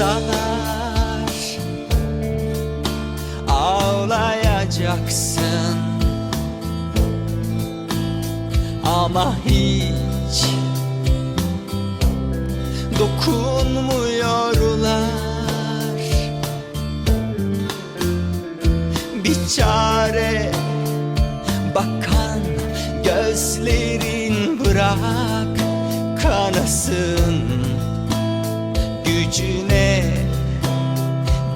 salar Ağlayacaksın. Ama hiç Dokunmuyorlar. Bir çare Bakan gözlerin bırak Kanasın gücüne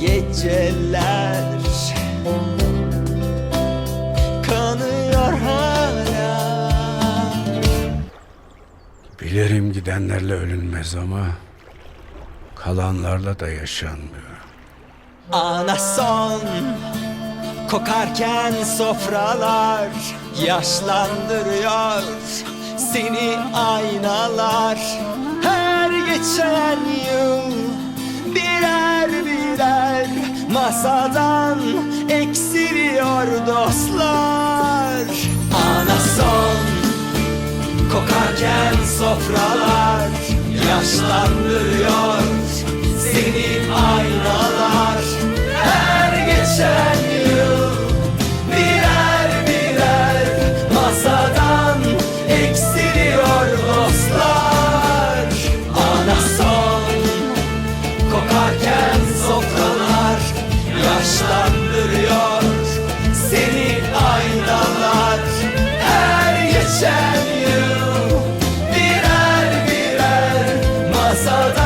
geceler. Kanıyor hala. Bilirim gidenlerle ölünmez ama kalanlarla da yaşanmıyor. Ana son kokarken sofralar yaşlandırıyor seni aynalar. Her geçen yıl masadan eksiliyor dostlar. Ana son kokarken sofralar yaşlandırıyor seni aynalar yaşlandırıyor. Seni aynalar her geçen yıl birer birer masadan